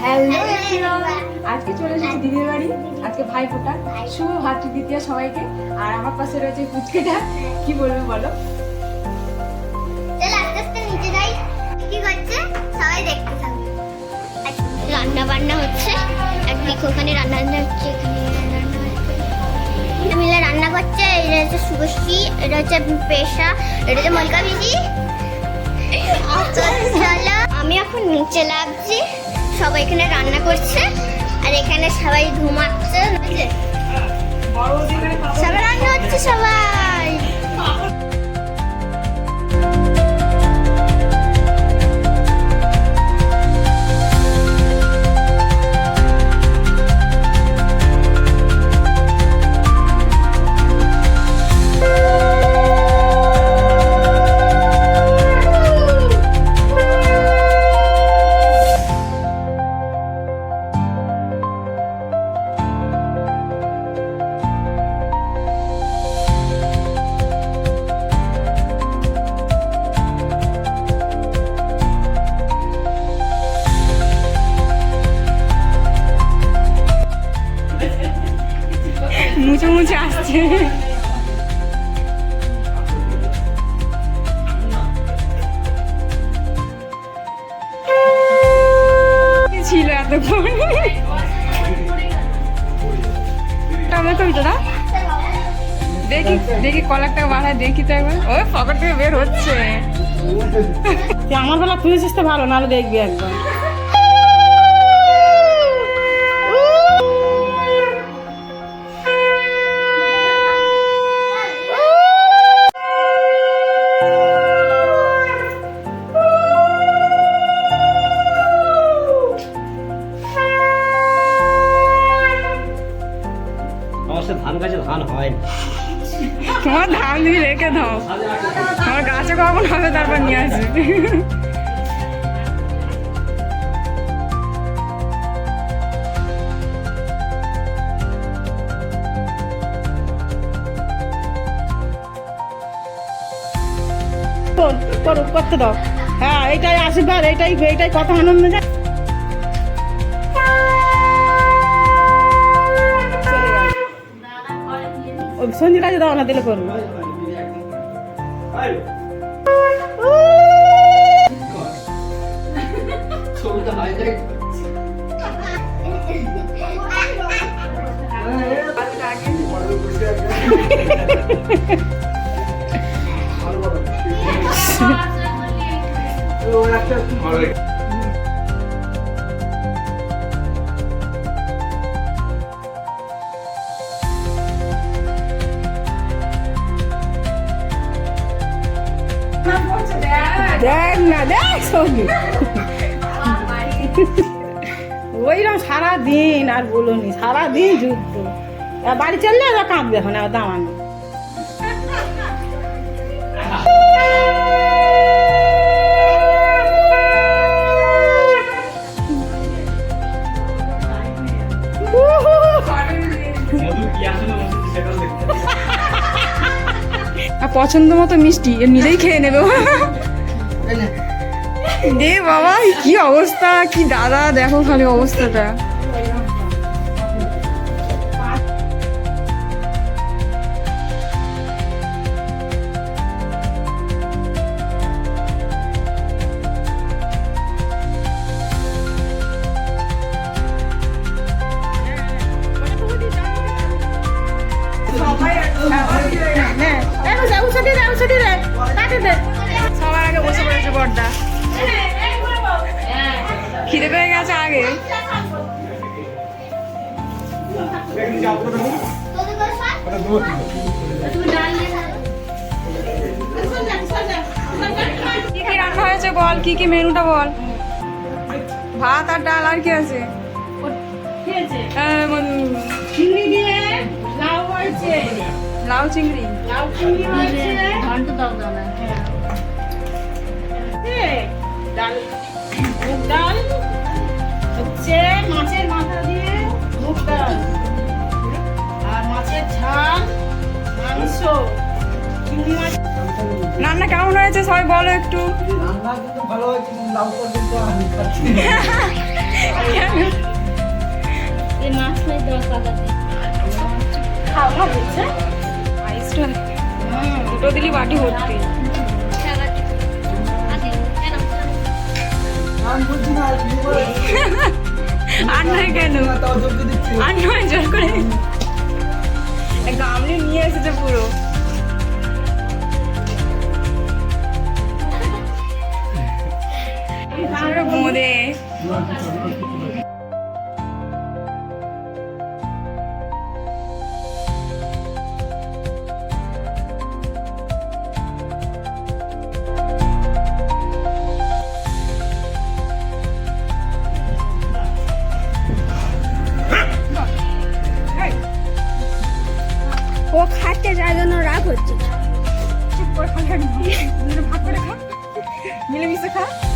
Hello আজকে চলে এসেছি দিদির বাড়ি। আজকে ভাই ফোটা শুভ ভাতৃ দ্বিতীয় সবাইকে। আর আমার পাশে রয়েছে কুচকেটা কি বলবে বলো? চল আস্তে আস্তে নিচে যাই। কি করছে? সবাই দেখতে থাকবে রান্না বান্না হচ্ছে। একদিকে ওখানে রান্না বান্না হচ্ছে এখানে রান্না হচ্ছে। মিলে রান্না করছে। এটা হচ্ছে শুভশ্রী এটা হচ্ছে পেশা এটা হচ্ছে মল্লিকা দিদি। আমি এখন নিচে লাগছি। সবাই এখানে রান্না করছে আর এখানে সবাই ঘুমাচ্ছে? সবাই রান্না হচ্ছে সবাই আসছে ছিল এতক্ষণ টমেটো দাদা দেখি দেখি কলারটা বাড়ায় দেখি তো একবার ওই পকেট থেকে বের হচ্ছে তুই আমার বেলা খুঁজেছিস তো ভালো, নাহলে দেখবি একবার। ধান তুমি রেখে দাও। আমার গাছে কখন হবে তারপর নিয়ে আসবে। করতে দাও। হ্যাঁ আশীর্বাদ কত আনন্দ দাও না, দিলে করব। Hayır. Sonunda hayret. Alright. দেখ না দেখ সঙ্গী। ওইরকম সারাদিন আর বলুনি সারাদিন যুদ্ধ। বাড়ি চললে এবার কাঁদবে এখন। আর পছন্দ মতো মিষ্টি নিজেই খেয়ে নেবে। দে বাবা কি অবস্থা? কি দাদা? দেখো খালি অবস্থাটা। সবার আগে বসে পড়েছে বড়দা খিদে পেয়ে গেছে আগে। কি কি রান্না হয়েছে বল? কি কি মেনুটা বল? ভাত আর ডাল আর কি আছে? চিংড়ি লাউ হয়েছে চিংড়ি লাউ চিংড়ি ডাল। করছ রান্না কেমন হয়েছে সবাই বলো একটু? দুটো দিলি বাটি ভর্তি। আর নয় কেন? আর নয় জোর করে গামলি নিয়ে এসেছে পুরো। বোঁদে করছিস চুপ করে খালি মিলেমিশে খা